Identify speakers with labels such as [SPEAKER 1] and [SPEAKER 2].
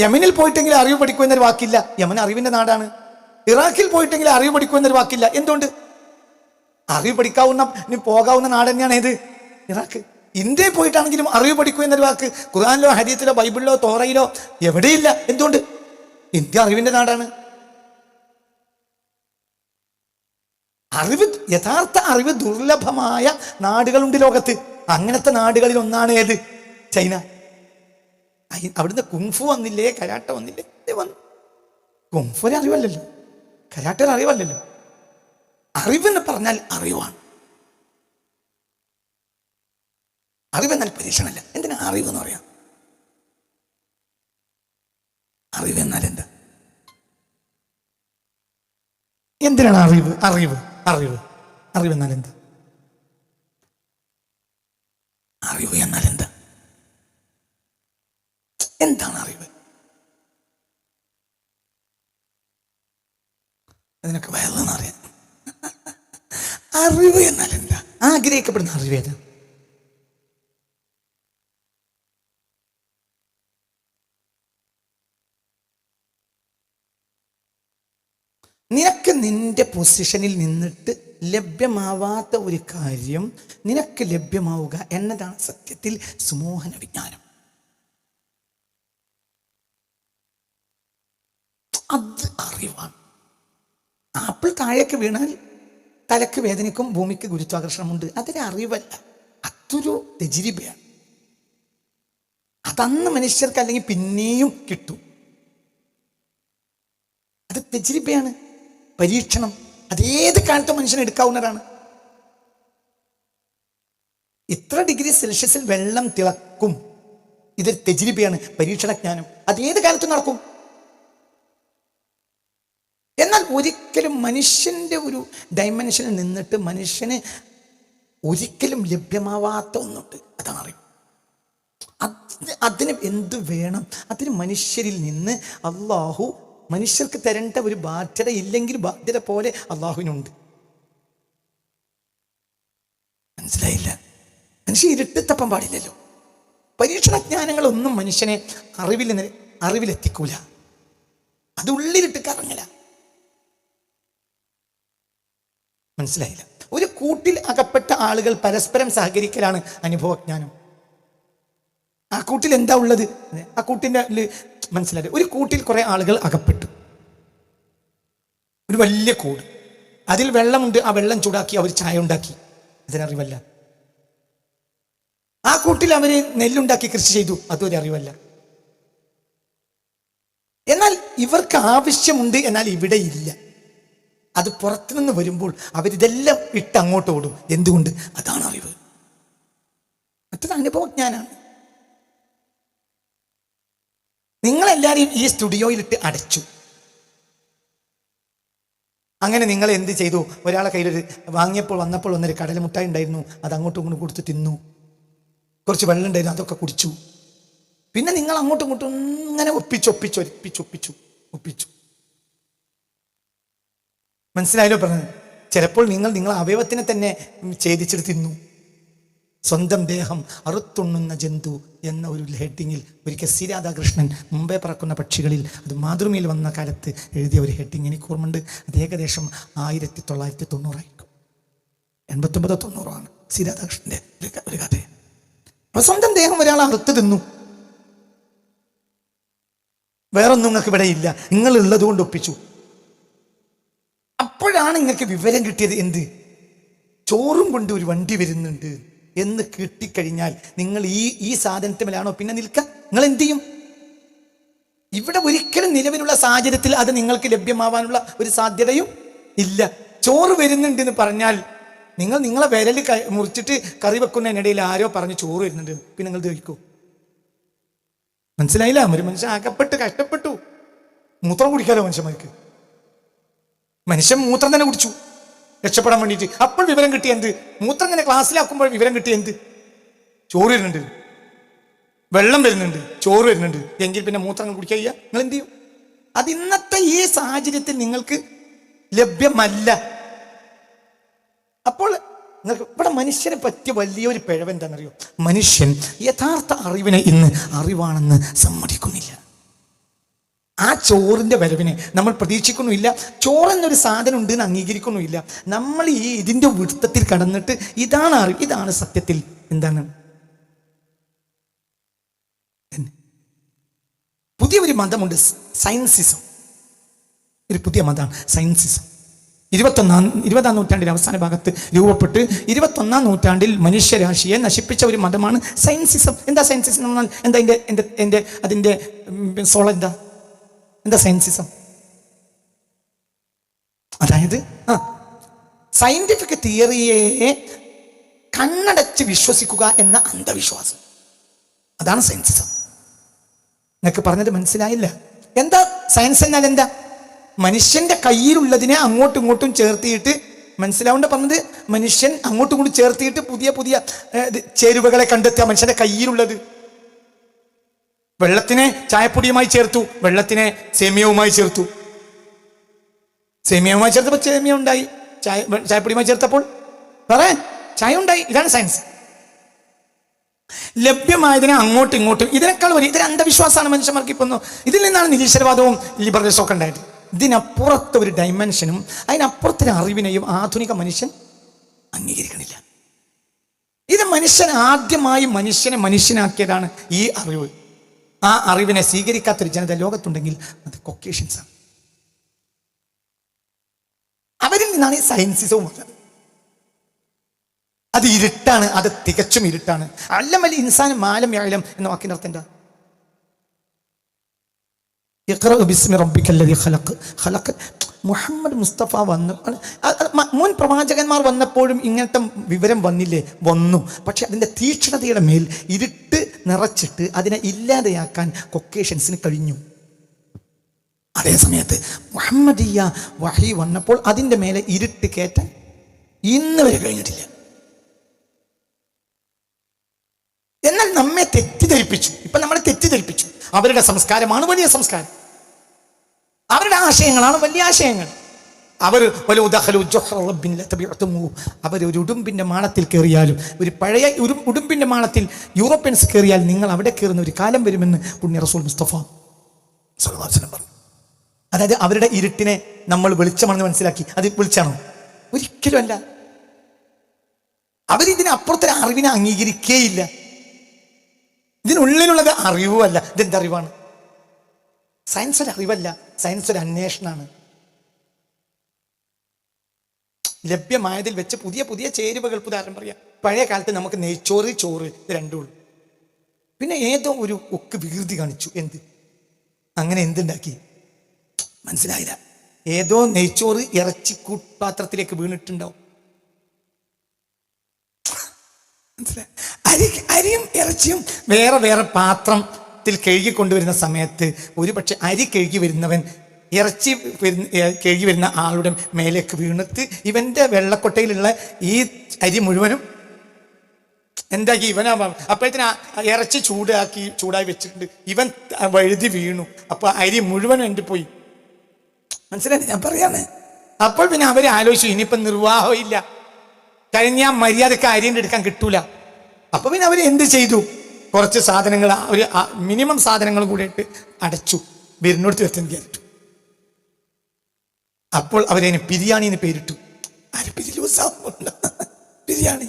[SPEAKER 1] യമനിൽ പോയിട്ടെങ്കിൽ അറിവ് പഠിക്കുമെന്നൊരു വാക്കില്ല. യമൻ അറിവിന്റെ നാടാണ്. ഇറാഖിൽ പോയിട്ടെങ്കിൽ അറിവ് പഠിക്കുമെന്നൊരു വാക്കില്ല. എന്തുകൊണ്ട് അറിവ് പഠിക്കാവുന്ന പോകാവുന്ന നാട് തന്നെയാണ് ഏത്? ഇറാഖ്. ഇന്ത്യയിൽ പോയിട്ടാണെങ്കിലും അറിവ് പഠിക്കൂ എന്നൊരു വാക്ക്. ഖുർആാനിലോ ഹരീത്തിലോ ബൈബിളിലോ തോറയിലോ എവിടെയില്ല. എന്തുകൊണ്ട് ഇന്ത്യ അറിവിന്റെ നാടാണ്. അറിവ് യഥാർത്ഥ അറിവ് ദുർലഭമായ നാടുകളുണ്ട് ലോകത്ത്. അങ്ങനത്തെ നാടുകളിൽ ഒന്നാണ് ഏത്? ചൈന. അവിടുന്ന് കുങ്ഫു വന്നില്ലേ? കരാട്ട വന്നില്ലേ? വന്നു. കുങ്ഫു ഒരു അറിവല്ലല്ലോ. കരാട്ട ഒരു അറിവല്ലല്ലോ. അറിവെന്ന് പറഞ്ഞാൽ അറിവാണ്. അറിവെന്നാൽ പരീക്ഷണമല്ല. എന്തിനാ അറിവ് എന്ന് പറയാം? അറിവ് എന്നാൽ എന്താ? എന്തിനാണ് അറിവ്? അറിവ്. അറിവ്. അറിവെന്നാൽ എന്താ? അറിവ് എന്നാൽ എന്താ? എന്താണ് അറിവ്? അതിനൊക്കെ വയറെന്ന് അറിയാം? അറിവ് എന്നാൽ എന്താ? ആഗ്രഹിക്കപ്പെടുന്ന അറിവ് ഏതാ? നിനക്ക് നിന്റെ പൊസിഷനിൽ നിന്നിട്ട് ലഭ്യമാവാത്ത ഒരു കാര്യം നിനക്ക് ലഭ്യമാവുക എന്നതാണ് സത്യത്തിൽ സുമോഹന വിജ്ഞാനം അത് അറിവാണ്. ആപ്പിൾ താഴേക്ക് വീണാൽ തലക്ക് വേദനയ്ക്കും ഭൂമിക്ക് ഗുരുത്വാകർഷണമുണ്ട്. അതൊരു അറിവല്ല. അതൊരു തെജിരിബയാണ്. അതന്ന് മനുഷ്യർക്ക് അല്ലെങ്കിൽ പിന്നെയും കിട്ടും. അത് തെജിരിബയാണ്. പരീക്ഷണം. അതേത് കാലത്തും മനുഷ്യൻ എടുക്കാവുന്നതാണ്. ഇത്ര ഡിഗ്രി സെൽഷ്യസിൽ വെള്ളം തിളക്കും. ഇതൊരു തെജിരിബയാണ്. പരീക്ഷണജ്ഞാനം. അതേത് കാലത്തും നടക്കും? എന്നാൽ ഒരിക്കലും മനുഷ്യന്റെ ഒരു ഡൈമെൻഷനിൽ നിന്നിട്ട് മനുഷ്യന് ഒരിക്കലും ലഭ്യമാവാത്ത ഒന്നുണ്ട്. അത് അറിവ്. അത് അതിന് എന്ത് വേണം? അതിന് മനുഷ്യരിൽ നിന്ന് അള്ളാഹു മനുഷ്യർക്ക് തരേണ്ട ഒരു ബാധ്യത ഇല്ലെങ്കിൽ ബാധ്യത പോലെ അള്ളാഹുവിനുണ്ട്. മനസ്സിലായില്ല? മനുഷ്യ ഇരുട്ടിത്തപ്പം പാടില്ലല്ലോ. പരീക്ഷണജ്ഞാനങ്ങളൊന്നും മനുഷ്യനെ അറിവിൽ അറിവിലെത്തിക്കൂല. അത് ഉള്ളിലിട്ട് കറങ്ങല. മനസ്സിലായില്ല. ഒരു കൂട്ടിൽ അകപ്പെട്ട ആളുകൾ പരസ്പരം സഹകരിക്കലാണ് അനുഭവജ്ഞാനം. ആ കൂട്ടിൽ എന്താ ഉള്ളത്? ആ കൂട്ടിന്റെ മനസ്സിലായി ഒരു കൂട്ടിൽ കുറെ ആളുകൾ അകപ്പെട്ടു. ഒരു വലിയ കൂട്. അതിൽ വെള്ളമുണ്ട്. ആ വെള്ളം ചൂടാക്കി അവർ ചായ ഉണ്ടാക്കി. അതിനറിവല്ല ആ കൂട്ടിൽ അവർ നെല്ലുണ്ടാക്കി കൃഷി ചെയ്തു. അതൊരു അറിവല്ല. എന്നാൽ ഇവർക്ക് ആവശ്യമുണ്ട്. എന്നാൽ ഇവിടെ ഇല്ല. അത് പുറത്തുനിന്ന് വരുമ്പോൾ അവരിതെല്ലാം ഇട്ട് അങ്ങോട്ട് ഓടും. എന്തുകൊണ്ട്? അതാണ് അറിവ്. മറ്റത് അനുഭവജ്ഞാനാണ്. നിങ്ങളെല്ലാരെയും ഈ സ്റ്റുഡിയോയിലിട്ട് അടച്ചു. അങ്ങനെ നിങ്ങൾ എന്ത് ചെയ്തു? ഒരാളെ കയ്യിലൊരു വാങ്ങിയപ്പോൾ വന്നപ്പോൾ വന്നൊരു കടലമുട്ടായി ഉണ്ടായിരുന്നു. അത് അങ്ങോട്ടും ഇങ്ങോട്ടും കൊടുത്ത് തിന്നു. കുറച്ച് വെള്ളം ഉണ്ടായിരുന്നു അതൊക്കെ കുടിച്ചു. പിന്നെ നിങ്ങൾ അങ്ങോട്ടും ഇങ്ങോട്ടും ഇങ്ങനെ ഒപ്പിച്ചു ഒപ്പിച്ചു ഒപ്പിച്ചു ഒപ്പിച്ചു ഒപ്പിച്ചു. മനസ്സിലായല്ലോ പറഞ്ഞത്? ചിലപ്പോൾ നിങ്ങൾ നിങ്ങൾ അവയവത്തിനെ തന്നെ ഛേദിച്ചിട്ട് തിന്നു സ്വന്തം ദേഹം അറുത്തുണ്ണുന്ന ജന്തു എന്ന ഒരു ഹെഡിങ്ങിൽ ഒരിക്കൽ സി രാധാകൃഷ്ണൻ മുമ്പേ പറക്കുന്ന പക്ഷികളിൽ അത് മാതൃമയിൽ വന്ന കാലത്ത് എഴുതിയ ഒരു ഹെഡിങ് എനിക്ക് ഓർമ്മയുണ്ട്. അത് ഏകദേശം ആയിരത്തി തൊള്ളായിരത്തി തൊണ്ണൂറായിരിക്കും എൺപത്തൊമ്പതോ തൊണ്ണൂറോ ആണ് സി രാധാകൃഷ്ണന്റെ ഒരു കഥ. അപ്പൊ സ്വന്തം ദേഹം ഒരാൾ അറുത്ത് തിന്നു. വേറൊന്നും നിങ്ങൾക്ക് ഇവിടെ ഇല്ല നിങ്ങൾ കൊണ്ട് ഒപ്പിച്ചു. അപ്പോഴാണ് നിങ്ങൾക്ക് വിവരം കിട്ടിയത് എന്ത്? ചോറും കൊണ്ട് ഒരു വണ്ടി വരുന്നുണ്ട് എന്ന് കിട്ടിക്കഴിഞ്ഞാൽ നിങ്ങൾ ഈ ഈ സാധനത്തിലാണോ പിന്നെ നിൽക്കുക നിങ്ങൾ എന്ത് ചെയ്യും ഇവിടെ ഒരിക്കലും നിലവിലുള്ള സാഹചര്യത്തിൽ അത് നിങ്ങൾക്ക് ലഭ്യമാവാനുള്ള ഒരു സാധ്യതയും ഇല്ല. ചോറ് വരുന്നുണ്ട് എന്ന് പറഞ്ഞാൽ നിങ്ങൾ നിങ്ങളെ വിരൽ മുറിച്ചിട്ട് കറി വെക്കുന്നതിനിടയിൽ ആരോ പറഞ്ഞ് ചോറ് വരുന്നുണ്ട്. പിന്നെ നിങ്ങൾ ദഹിക്കൂ? മനസ്സിലായില്ല? ഒരു മനുഷ്യൻ അകപ്പെട്ട് കഷ്ടപ്പെട്ടു. മൂത്രം കുടിക്കാലോ മനുഷ്യന്മാർക്ക്? മനുഷ്യൻ മൂത്രം തന്നെ കുടിച്ചു. രക്ഷപ്പെടാൻ വേണ്ടിയിട്ട്. അപ്പോൾ വിവരം കിട്ടിയ എന്ത്? മൂത്രം ഇങ്ങനെ ക്ലാസ്സിലാക്കുമ്പോൾ വിവരം കിട്ടിയ എന്ത്? ചോറ് വരുന്നുണ്ട്. വെള്ളം വരുന്നുണ്ട്. ചോറ് വരുന്നുണ്ട്. എങ്കിൽ പിന്നെ മൂത്രം കുടിക്കുക നിങ്ങൾ എന്ത് ചെയ്യും? അത് ഇന്നത്തെ ഈ സാഹചര്യത്തിൽ നിങ്ങൾക്ക് ലഭ്യമല്ല. അപ്പോൾ നിങ്ങൾക്ക് ഇവിടെ മനുഷ്യനെ പറ്റിയ വലിയൊരു പിഴവ് എന്താണെന്നറിയോ മനുഷ്യൻ യഥാർത്ഥ അറിവിനെ ഇന്ന് അറിവാണെന്ന് സമ്മതിക്കുന്നില്ല. ആ ചോറിന്റെ വരവിനെ നമ്മൾ പ്രതീക്ഷിക്കുന്നുമില്ല. ചോറെന്നൊരു സാധനം ഉണ്ട് എന്ന് അംഗീകരിക്കുന്നുമില്ല. നമ്മൾ ഈ ഇതിന്റെ വൃത്തത്തിൽ കടന്നിട്ട് ഇതാണ് അറിവ് ഇതാണ് സത്യത്തിൽ. എന്താണ്? പുതിയൊരു മതമുണ്ട് സയൻസിസം. ഒരു പുതിയ മതമാണ് സയൻസിസം. ഇരുപത്തൊന്നാം ഇരുപതാം നൂറ്റാണ്ടിന്റെ അവസാന ഭാഗത്ത് രൂപപ്പെട്ട് ഇരുപത്തൊന്നാം നൂറ്റാണ്ടിൽ മനുഷ്യരാശിയെ നശിപ്പിച്ച ഒരു മതമാണ് സയൻസിസം. എന്താ സയൻസിസം എന്താ എന്റെ എന്റെ എന്റെ അതിന്റെ സോള എന്താ സയൻസിസം? അതായത് ആ സയന്റിഫിക് തിയറിയെ കണ്ണടച്ച് വിശ്വസിക്കുക എന്ന അന്ധവിശ്വാസം. അതാണ് സയൻസിസം നിനക്ക് പറഞ്ഞത് മനസ്സിലായില്ല? എന്താ സയൻസ് എന്നാൽ എന്താ? മനുഷ്യന്റെ കയ്യിലുള്ളതിനെ അങ്ങോട്ടും ഇങ്ങോട്ടും ചേർത്തിയിട്ട് മനസ്സിലാവേണ്ട പറഞ്ഞത്? മനുഷ്യൻ അങ്ങോട്ടും ഇങ്ങോട്ടും ചേർത്തിയിട്ട് പുതിയ പുതിയ ചേരുവകളെ കണ്ടെത്തുക മനുഷ്യന്റെ കയ്യിലുള്ളത്. വെള്ളത്തിനെ ചായപ്പൊടിയുമായി ചേർത്തു വെള്ളത്തിനെ സേമിയവുമായി ചേർത്തു. സേമിയവുമായി ചേർത്തപ്പോൾ സേമിയ ഉണ്ടായി. ചായ ചായപ്പൊടിയുമായി ചേർത്തപ്പോൾ പറയാൻ ചായ ഉണ്ടായി. ഇതാണ് സയൻസ് ലഭ്യമായതിനെ അങ്ങോട്ടും ഇങ്ങോട്ടും ഇതിനേക്കാൾ വലിയ ഇതൊരു അന്ധവിശ്വാസമാണ് മനുഷ്യന്മാർക്ക് ഇപ്പൊ ഇതിൽ നിന്നാണ് നിരീശ്വരവാദവും ലിബറലിസവും ഒക്കെ ഉണ്ടായത്. ഇതിനപ്പുറത്തെ ഒരു ഡയമെൻഷനും അതിനപ്പുറത്തെ അറിവിനെയും ആധുനിക മനുഷ്യൻ അംഗീകരിക്കണില്ല. ഇത് മനുഷ്യൻ ആദ്യമായി മനുഷ്യനെ മനുഷ്യനാക്കിയതാണ് ഈ അറിവ്. ആ അറിവിനെ സ്വീകരിക്കാത്തൊരു ജനത ലോകത്തുണ്ടെങ്കിൽ അത് ആണ്. അവരിൽ നിന്നാണ് ഈ സയൻസിസവും വന്നത്. അത് ഇരുട്ടാണ് അത് തികച്ചും ഇരുട്ടാണ്. അല്ലമല്ല വലി ഇൻസാൻ മാലം യാലം എന്ന വാക്കിന്റെ അർത്ഥം എന്താ? മുഹമ്മദ് മുസ്തഫ വന്നു. മുൻ പ്രവാചകന്മാർ വന്നപ്പോഴും ഇങ്ങനത്തെ വിവരം വന്നില്ലേ? വന്നു. പക്ഷെ അതിന്റെ തീക്ഷ്ണതയുടെ മേൽ ഇരുട്ട് നിറച്ചിട്ട് അതിനെ ഇല്ലാതെയാക്കാൻ കൊക്കേഷൻസിന് കഴിഞ്ഞു. അതേ സമയത്ത് മുഹമ്മദിയ വഹി വന്നപ്പോൾ അതിന്റെ മേലെ ഇരുട്ട് കയറ്റാൻ ഇന്ന് വരെ കഴിഞ്ഞിട്ടില്ല. എന്നാൽ നമ്മെ തെറ്റിദ്ധരിപ്പിച്ചു. ഇപ്പൊ നമ്മളെ തെറ്റിദ്ധരിപ്പിച്ചു. അവരുടെ സംസ്കാരമാണ് വലിയ സംസ്കാരം. അവരുടെ ആശയങ്ങളാണ് വലിയ ആശയങ്ങൾ. അവർ അവർ ഒരു ഉടുമ്പിന്റെ മാളത്തിൽ കയറിയാലും ഒരു പഴയ ഒരു ഉടുമ്പിന്റെ മാണത്തിൽ യൂറോപ്യൻസ് കയറിയാൽ നിങ്ങൾ അവിടെ കയറുന്ന ഒരു കാലം വരുമെന്ന് പുണ്യ റസൂൽ മുസ്തഫ വസല്ലം പറഞ്ഞു. അതായത് അവരുടെ ഇരുട്ടിനെ നമ്മൾ വെളിച്ചമാണെന്ന് മനസ്സിലാക്കി. അത് വെളിച്ചാണോ ഒരിക്കലും അല്ല അപ്പുറത്തെ അറിവിനെ അംഗീകരിക്കേയില്ല. ഇതിനുള്ളിലുള്ളത് അറിവുമല്ല. ഇതെന്തറിവാണ് സയൻസ് ഒരു അറിവല്ല സയൻസ് ഒരു അന്വേഷണമാണ് ലഭ്യമായതിൽ വെച്ച് പുതിയ പുതിയ ചേരുവകൾ ഉദാഹരണം പറയാം. പഴയ കാലത്ത് നമുക്ക് നെയ്ച്ചോറ് ചോറ് ഇത് രണ്ടും ഉള്ളൂ. പിന്നെ ഏതോ ഒരു ഒക്കെ വികൃതി കാണിച്ചു. എന്ത്? അങ്ങനെ എന്തുണ്ടാക്കി? മനസ്സിലായില്ല. ഏതോ നെയ്ച്ചോറ് ഇറച്ചി പാത്രത്തിലേക്ക് വീണിട്ടുണ്ടാവും. അരി അരിയും ഇറച്ചിയും വേറെ വേറെ പാത്രത്തിൽ കഴുകി കൊണ്ടുവരുന്ന സമയത്ത് ഒരുപക്ഷെ അരി കഴുകി വരുന്നവൻ ഇറച്ചി കഴുകി വരുന്ന ആളുടെ മേലേക്ക് വീണിട്ട് ഇവന്റെ വെള്ളക്കൊട്ടയിലുള്ള ഈ അരി മുഴുവനും എന്താക്കി ഇവനാ അപ്പോഴത്തേന് ഇറച്ചി ചൂടാക്കി ചൂടായി വെച്ചിട്ടുണ്ട്. ഇവൻ വഴുതി വീണു. അപ്പൊ അരി മുഴുവനും എന്റെ പോയി. മനസ്സിലായി? ഞാൻ പറയാന്ന് അപ്പോൾ പിന്നെ അവർ ആലോചിച്ചു ഇനിയിപ്പം നിർവാഹം ഇല്ല. കഴിഞ്ഞ മര്യാദയ്ക്ക് അരിന്റെ എടുക്കാൻ കിട്ടൂല. അപ്പൊ പിന്നെ അവർ എന്ത് ചെയ്തു? കുറച്ച് സാധനങ്ങൾ ഒരു മിനിമം സാധനങ്ങൾ കൂടെ ഇട്ട് അടച്ചു. വിരുന്നോടുത്ത് വെച്ചെന്ന് അപ്പോൾ അവരതിന് ബിരിയാണി എന്ന് പേരിട്ടു. ആര് ബിരിയാണി